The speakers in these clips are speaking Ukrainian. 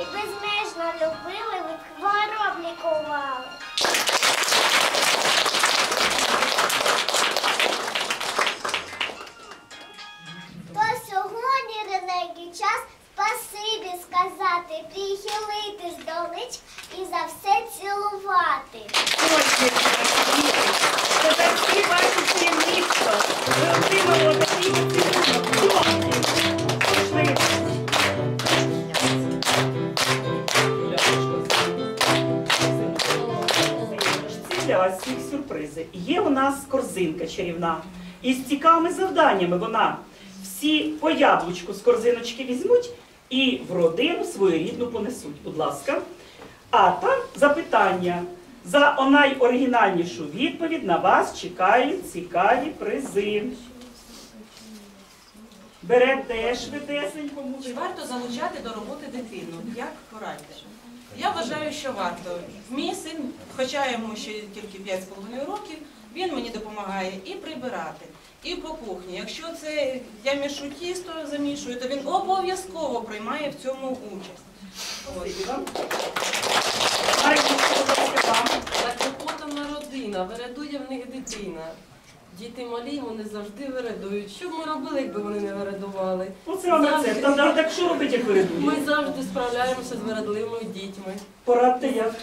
І безмежно любили, від хвороб лікували. Чарівна. Із цікавими завданнями вона всі по яблучку з корзиночки візьмуть і в родину свою рідну понесуть. Будь ласка. А там запитання. За найоригінальнішу відповідь на вас чекають цікаві призи. Берете швидесенько, Чи варто залучати до роботи дитину? Як порадите? Я вважаю, що варто. Мій син, хоча йому ще тільки 5,5 років, він мені допомагає і прибирати, і по кухні. Якщо це я мішу тісто, замішую, то він обов'язково приймає в цьому участь. Ось. Заклопотана родина, вередує в них дитина. Діти малі, вони завжди вередують. Що б ми робили, якби вони не вередували? Оце вам рецепт. Там, там, так що робить, як Ми завжди справляємося з вередливими дітьми. Порадьте як.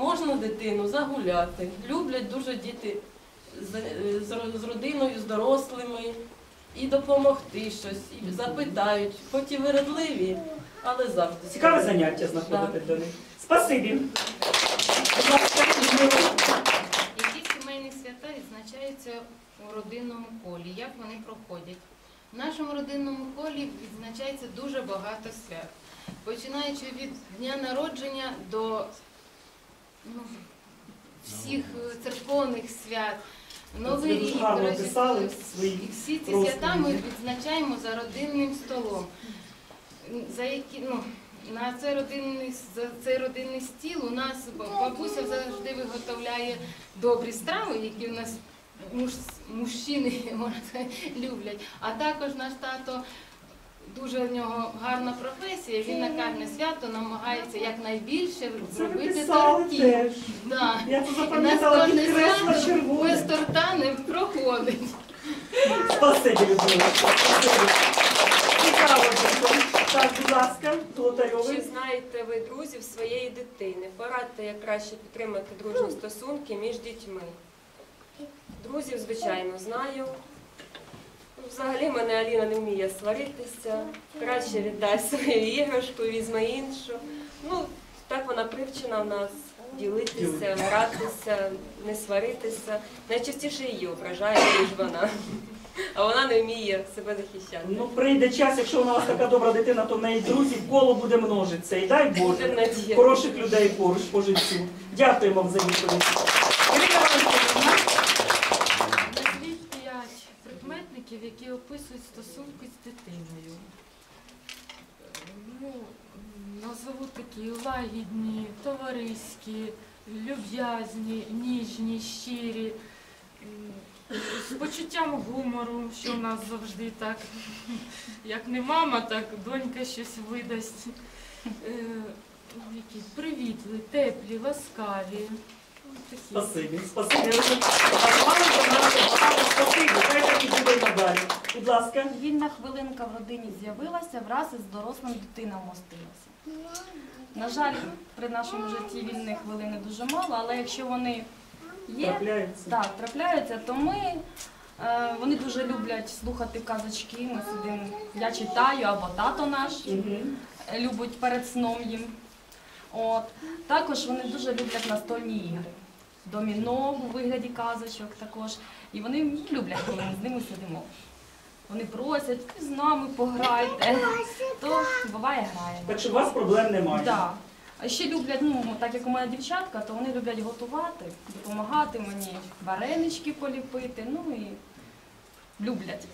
Можна дитину загуляти. Люблять дуже діти з, з з родиною, з дорослими, і допомогти щось, і запитають, хоч і вередливі, але завжди. Цікаве заняття знаходите для них. Спасибі. Які сімейні свята відзначаються у родинному колі? Як вони проходять? В нашому родинному колі відзначається дуже багато свят. Починаючи від дня народження до ну, всіх е, церковних свят, Новий рік, Рождество. І всі ці свята ми відзначаємо за родинним столом. За які, ну, на цей родинний, за цей родинний стіл у нас бабуся завжди виготовляє добрі страви, які у нас муж, мужчини можна сказати, люблять. А також наш тато дуже в нього гарна професія. Він на кожне свято намагається якнайбільше зробити тортів. Да. Я запам'ятала свято червоне. без торта не проходить. Спасибі, Людмила. Цікаво. Так, будь ласка, Чи знаєте ви друзів своєї дитини? Порадьте, як краще підтримати дружні стосунки між дітьми. Друзів, звичайно, знаю. Взагалі мене Аліна не вміє сваритися. Краще віддай свою іграшку, візьме іншу. Ну, так вона привчена в нас ділитися, гратися, не сваритися. Найчастіше її ображає, ніж вона. А вона не вміє себе захищати. Ну, прийде час, якщо вона у вас така добра дитина, то в неї друзів коло буде множитися. І дай Боже, хороших людей поруч по життю. Дякуємо вам за відповідь. Ірина Валентинівна. Назвіть п'ять прикметників, описують стосунки з дитиною. Ну, назову такі лагідні, товариські, люб'язні, ніжні, щирі, з почуттям гумору, що в нас завжди так, як не мама, так донька щось видасть. Е, які привітли, теплі, ласкаві. Спасибі, спасибі. Спасибі. Хай так і буде надалі. Будь ласка. Вільна хвилинка в родині з'явилася, враз із дорослим дитина вмостилася. На жаль, при нашому житті вільних хвилин дуже мало, але якщо вони є, Трапляється. так, трапляються, то ми е, вони дуже люблять слухати казочки. Ми сидимо, я читаю або тато наш Мгм. любить перед сном їм. От. Також вони дуже люблять настольні ігри. Доміно у вигляді казочок також. І вони люблять, коли ми з ними сидимо. Вони просять, з нами пограйте. То буває граємо. Так що у вас проблем немає. Да. А ще люблять, ну так як у мене дівчатка, то вони люблять готувати, допомагати мені варенички поліпити. Ну і люблять.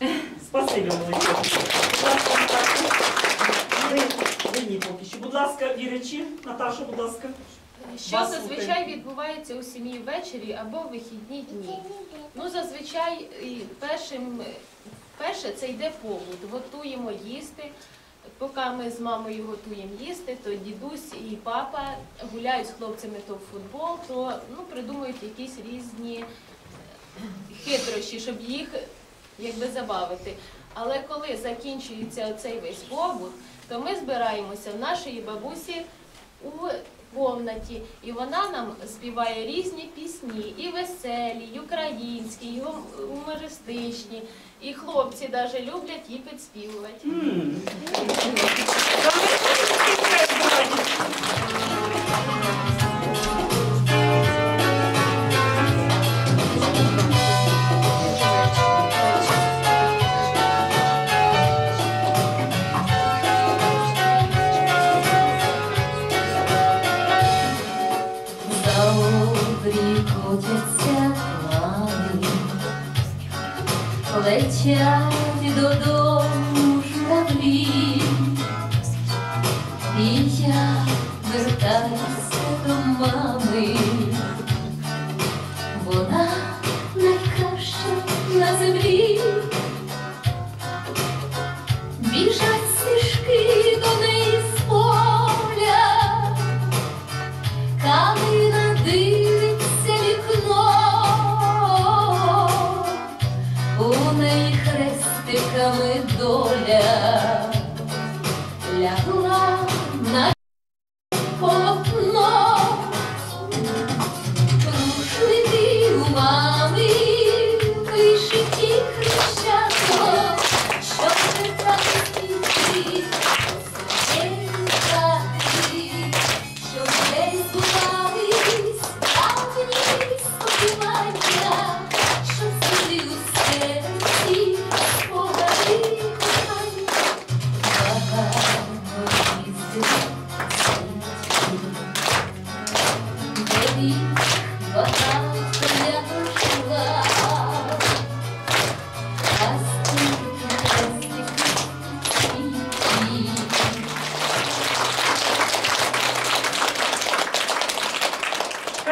Спасибі велике. Будь ласка, Наташа. Ви, ви ні поки що. Будь ласка, вірячі. Наташа, будь ласка. Що Вас зазвичай відбувається у сім'ї ввечері або в вихідні дні? Ну, зазвичай першим, перше це йде побут. Готуємо їсти. Поки ми з мамою готуємо їсти, то дідусь і папа гуляють з хлопцями то в футбол, то ну, придумують якісь різні хитрощі, щоб їх якби забавити. Але коли закінчується цей весь побут, то ми збираємося в нашої бабусі у комнаті, і вона нам співає різні пісні, і веселі, і українські, і гумористичні. І хлопці навіть люблять її підспівувати. Обрій котяться плани, летять додому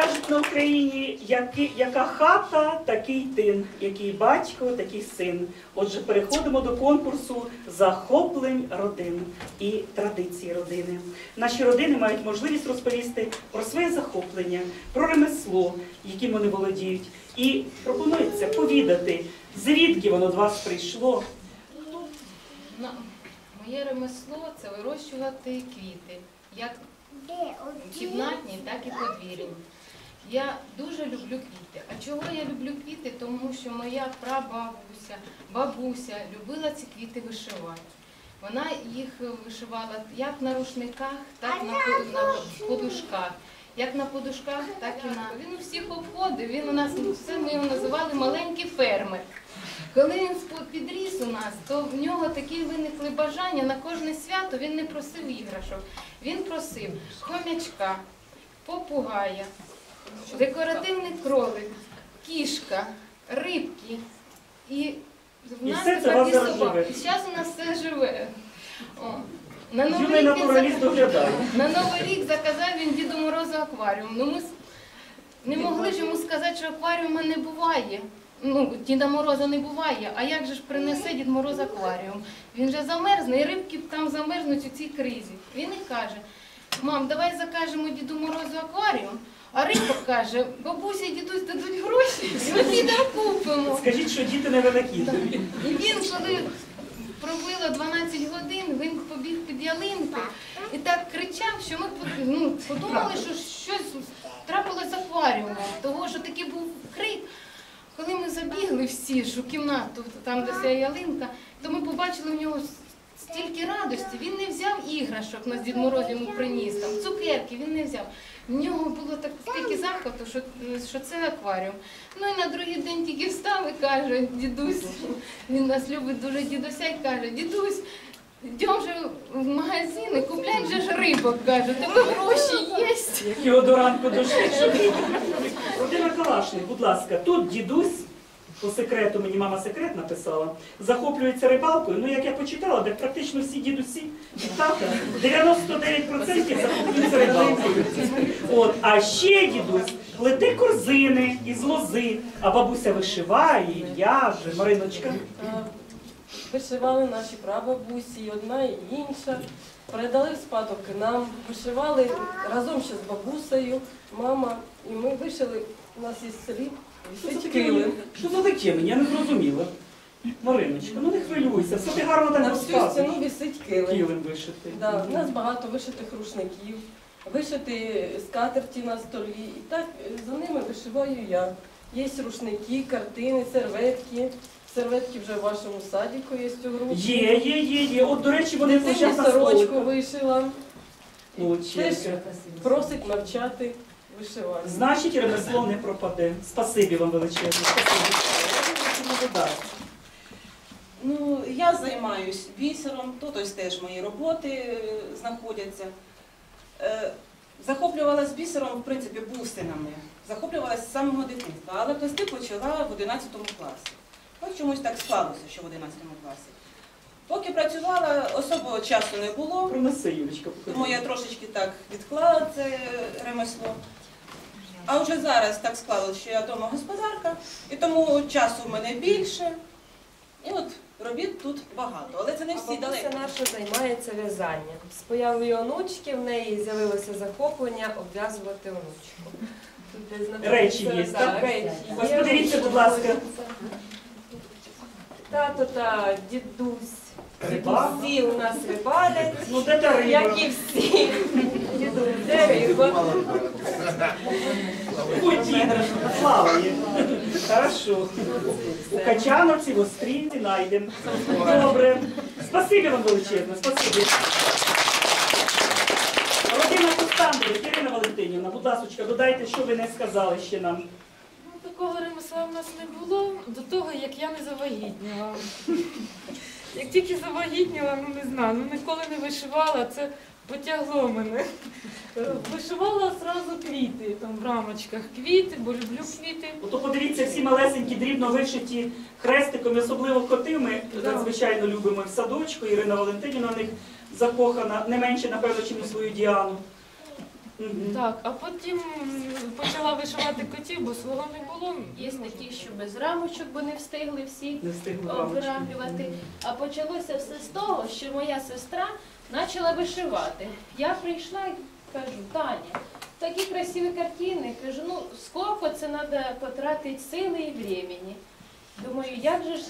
Кажуть на Україні, який- яка хата, такий тин, який батько, такий син. Отже, переходимо до конкурсу захоплень родин і традиції родини. Наші родини мають можливість розповісти про своє захоплення, про ремесло, яким вони володіють. І пропонується повідати, звідки воно до вас прийшло. Ну, моє ремесло це вирощувати квіти, як кімнатні, так і подвір'яні. Я дуже люблю квіти. А чого я люблю квіти? Тому що моя прабабуся, бабуся любила ці квіти вишивати. Вона їх вишивала як на рушниках, так і на, на подушках. Як на подушках, так і на. Він у всіх обходив, він у нас все ми його називали маленький фермер. Коли він підріс у нас, то в нього такі виникли бажання на кожне свято. Він не просив іграшок, він просив хомячка, попугая, декоративний кролик, кішка, рибки. І в І нас все це тепер і собаки. живе. І зараз у нас все живе. О. На Новий рік він на Новий рік заказав він Діду Морозу акваріум. Ну ми не могли ж йому сказати, що акваріума не буває. Ну, Діда Мороза не буває. А як же ж принесе Дід Мороз акваріум? Він же замерзне, і рибки там замерзнуть у цій кризі. Він і каже, мам, давай закажемо Діду Морозу акваріум. А рибок каже, бабуся і дідусь дадуть гроші, і ми підемо купимо. Скажіть, що діти не винахідливі. І він, коли пробило 12 годин, він побіг під ялинку і так кричав, що ми ну, подумали, що щось трапилось з акваріумом, того що такий був крик. Коли ми забігли всі ж у кімнату, там де ця ялинка, то ми побачили в нього стільки радості. Він не взяв іграшок, нас Дід Мороз йому приніс, там цукерки він не взяв. В нього було так стільки захвату, що, що це акваріум. Ну і на другий день тільки встав і каже, дідусь, він нас любить дуже дідуся, і каже, дідусь, йдемо вже в магазин і купляй вже ж рибок, каже, тебе гроші є. Як його до ранку дошли. Родина Калашник, будь ласка, тут дідусь, по секрету, мені мама секрет написала, захоплюється рибалкою. Ну, як я почитала, так практично всі дідусі і тата, 99% захоплюються рибалкою. От, а ще дідусь плете корзини із лози, а бабуся вишиває, і в'яже, Мариночка. Вишивали наші прабабусі, одна і інша. Передали в спадок нам. Вишивали разом ще з бабусею, мама. І ми вишили, у нас в селі Килим. Що за таке мені? Я не зрозуміла. Мариночка, ну не хвилюйся, все ти гарно так На всю розказуєш. стіну висить килим. Килим вишити. Да, у нас багато вишитих рушників, вишиті скатерті на столі. І так е, за ними вишиваю я. Є рушники, картини, серветки. Серветки вже в вашому садіку є цю групу. Є, є, є, є. От, до речі, вони Дитині лежать на сорочку вишила. Молодчинка. Теж просить навчати вишивати. Значить, ремесло не пропаде. Спасибі вам величезне. Спасибі. Ну, я займаюсь бісером, тут ось теж мої роботи е, знаходяться. Е, Захоплювалась бісером, в принципі, бусинами. Захоплювалась з самого дитинства, але плести почала в 11 класі. От чомусь так склалося, що в 11 класі. Поки працювала, особого часу не було, Пронеси, Юлічка, тому я трошечки так відклала це ремесло. А вже зараз так склалося, що я домогосподарка, і тому часу в мене більше. І от робіт тут багато, але це не А всі бабуся далеко. наша займається в'язанням. З появою онучки в неї з'явилося захоплення обв'язувати онучку. Речі є, так? Речі Ось подивіться, будь ласка. Тато та дідусь. Риба? Всі у нас рибалять, Ну, як і всі. Де риба? Слава. Хорошо. У Качановці, в Острівці знайдемо. Добре. Спасибі вам величезне, спасибі. Родина Костандрович, Ірина Валентинівна, будь ласка, додайте, що ви не сказали ще нам. Ну, такого ремесла в нас не було до того, як я не завагітніла. Як тільки завагітніла, ну не знаю, ну ніколи не вишивала, це потягло мене. Вишивала одразу квіти, там в рамочках квіти, бо люблю квіти. Ото подивіться, всі малесенькі, дрібно вишиті хрестиком, особливо коти ми надзвичайно любимо в садочку. Ірина Валентинівна в них закохана, не менше, напевно, ніж у свою Діану. Так, а потім почала вишивати котів, бо свого не було. Є такі, що без рамочок, бо не встигли всі Не рамочки. обрамлювати. А почалося все з того, що моя сестра почала вишивати. Я прийшла і кажу, Таня, такі красиві картини. Кажу, ну скільки це треба потратити сили і времени. Думаю, як же ж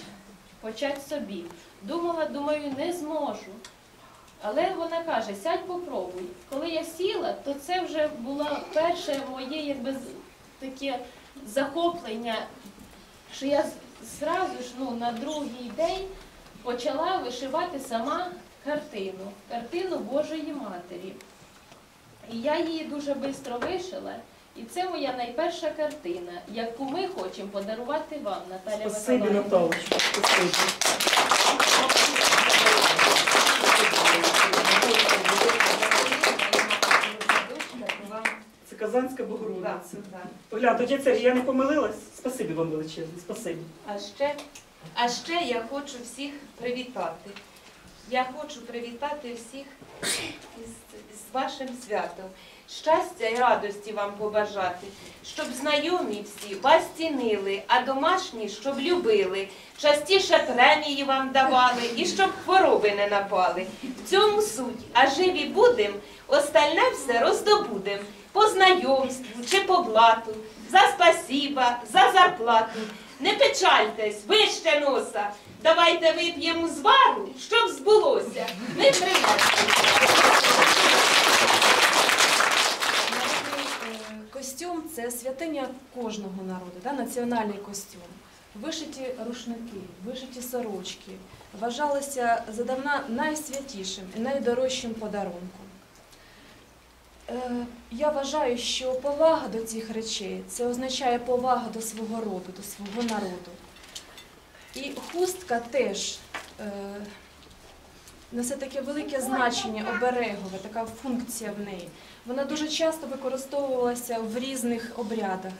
почати собі? Думала, думаю, не зможу. Але вона каже, сядь попробуй. Коли я сіла, то це вже було перше моє якби таке захоплення, що я зразу ж ну, на другий день почала вишивати сама картину, картину Божої Матері. І я її дуже швидко вишила. І це моя найперша картина, яку ми хочемо подарувати вам, Наталя Спасибі. Наталочка. Спасибі. Це Казанська Богородиця. Оля, тоді це я не помилилась? Спасибі вам величезне, спасибі. А ще, а ще я хочу всіх привітати. Я хочу привітати всіх із, з вашим святом. Щастя і радості вам побажати, щоб знайомі всі вас цінили, а домашні, щоб любили, частіше премії вам давали і щоб хвороби не напали. В цьому суть, а живі будем, остальне все роздобудем. По знайомству чи по блату, за спасіба, за зарплату. Не печальтесь, вище носа. Давайте вип'ємо звару, щоб збулося. Не тримайте. Народний е, костюм це святиня кожного народу, да? національний костюм. Вишиті рушники, вишиті сорочки вважалися задавна найсвятішим і найдорожчим подарунком. Е, Я вважаю, що повага до цих речей це означає повага до свого роду, до свого народу. І хустка теж е, несе таке велике значення оберегове, така функція в неї. Вона дуже часто використовувалася в різних обрядах,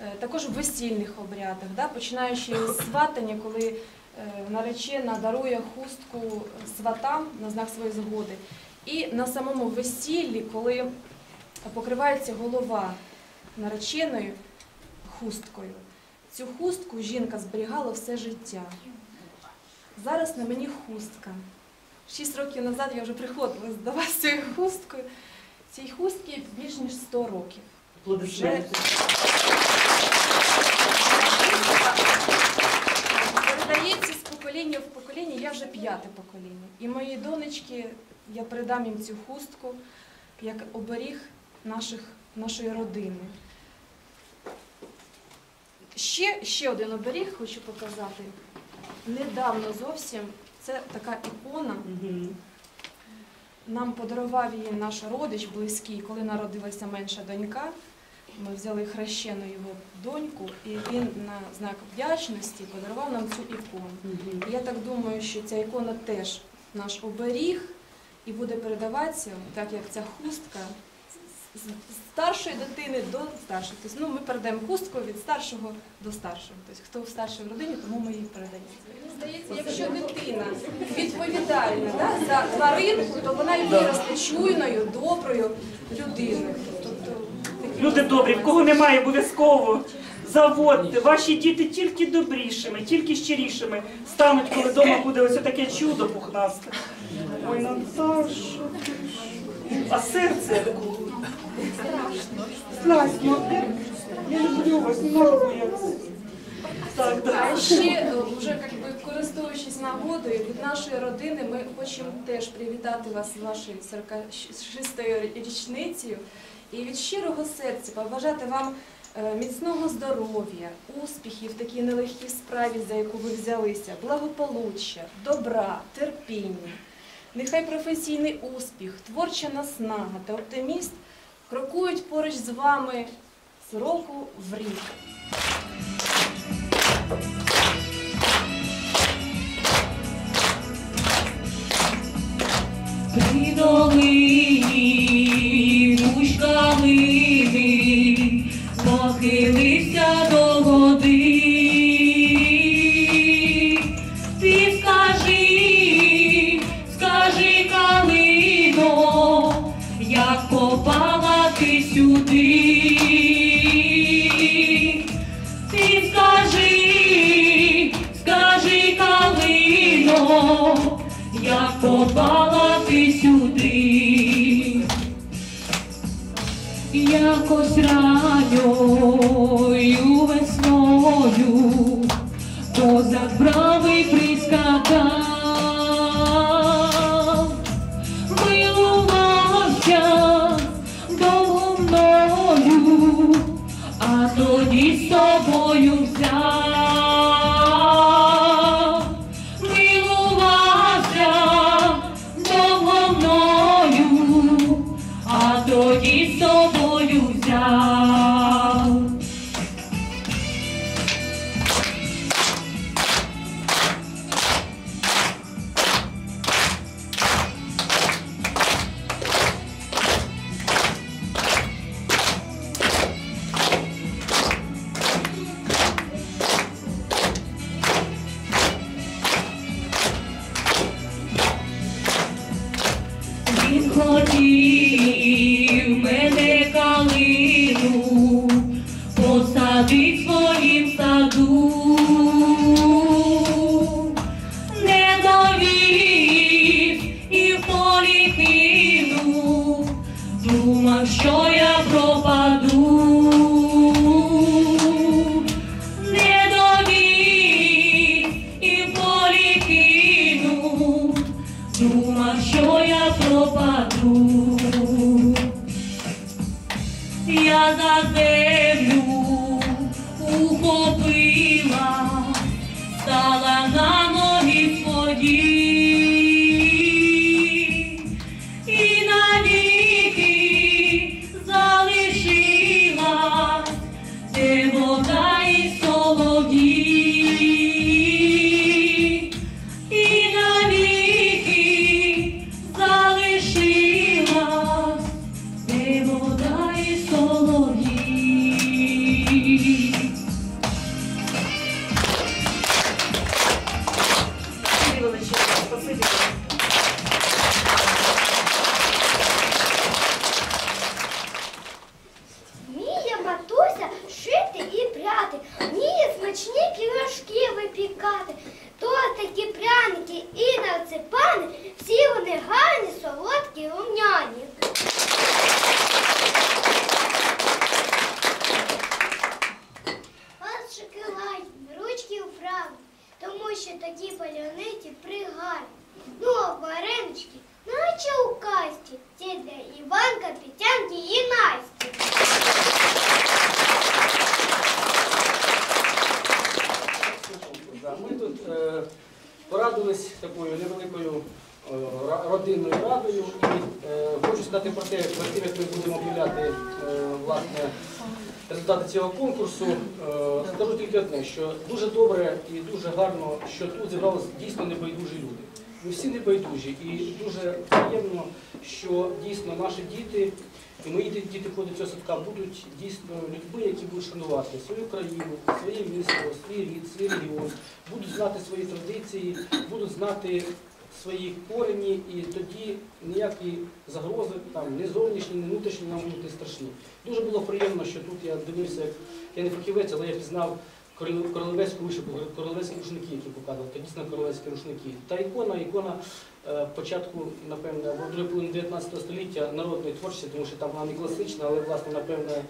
е, також в весільних обрядах, да? починаючи з сватання, коли е, наречена дарує хустку сватам на знак своєї згоди. І на самому весіллі, коли покривається голова нареченою хусткою. Цю хустку жінка зберігала все життя. Зараз на мені хустка. Шість років назад я вже приходила до вас з цією хусткою. Цій хустці більш ніж 100 років. Аплодисменти. Передається з покоління в покоління, я вже п'яте покоління. І мої донечки, я передам їм цю хустку як оберіг наших, нашої родини. Ще, ще один оберіг хочу показати. Недавно зовсім це така ікона. Нам подарував її наш родич близький, коли народилася менша донька. Ми взяли хрещену його доньку, і він на знак вдячності подарував нам цю ікону. І Я так думаю, що ця ікона теж наш оберіг і буде передаватися, так як ця хустка, з- старшої дитини до старшої. Тобто, ну, ми передаємо хустку від старшого до старшого. Тобто, хто в старшій в родині, тому ми її передаємо. Здається, якщо дитина відповідальна да, за тваринку, то вона і виросте чуйною, доброю людиною. Тобто, Люди добрі, в кого немає обов'язково. Заводьте, ваші діти тільки добрішими, тільки щирішими стануть, коли вдома буде ось таке чудо пухнасте. Ой, Наташа, ти а серце страшно. Я люблю вас, не надо боятися. Так, А ще е, вже як би, користуючись нагодою, від нашої родини ми хочемо теж привітати вас з вашою 46-ю річницею і від щирого серця побажати вам е, міцного здоров'я, успіхів в такій нелегкій справі, за яку ви взялися, благополуччя, добра, терпіння. Нехай професійний успіх, творча наснага та оптиміст крокують поруч з вами з року в рік. При як попала ти сюди, якось ранньою весною, козак бравий прискакав, casa me. Порадились такою невеликою е, родинною радою. І е, хочу сказати про те, перед тим, як ми будемо об'являти е, власне, результати цього конкурсу, скажу тільки одне, що дуже добре і дуже гарно, що тут зібралися дійсно небайдужі люди. Ми всі небайдужі і дуже приємно, що дійсно наші діти і мої діти ходять цього садка будуть дійсно людьми, які будуть шанувати свою країну, своє місто, свій рід, свій регіон, будуть знати свої традиції, будуть знати свої корені, і тоді ніякі загрози, там, не зовнішні, не внутрішні нам будуть не страшні. Дуже було приємно, що тут я дивився, як я не фахівець, але я пізнав королев- королевську вишивку, королевські рушники, які показували, то дійсно королевські рушники. Та ікона, ікона е, початку, напевне, другої половини 19 століття народної творчості, тому що там вона не класична, але власне, напевне,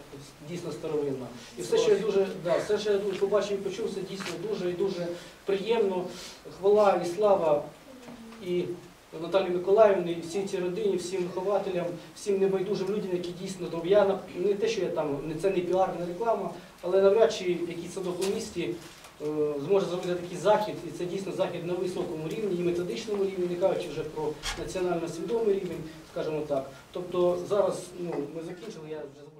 дійсно старовинна. І все, що я дуже, да, все, що я дуже побачив і почув, це дійсно дуже і дуже приємно. Хвала і слава і Наталі Миколаївні, всій цій родині, всім вихователям, всім небайдужим людям, які дійсно там. Я не те, що я там, це не піар, не реклама, але навряд чи якийсь садок у місті е, зможе зробити такий захід, і це дійсно захід на високому рівні, і методичному рівні, не кажучи вже про національно свідомий рівень, скажімо так. Тобто зараз ну, ми закінчили, я вже.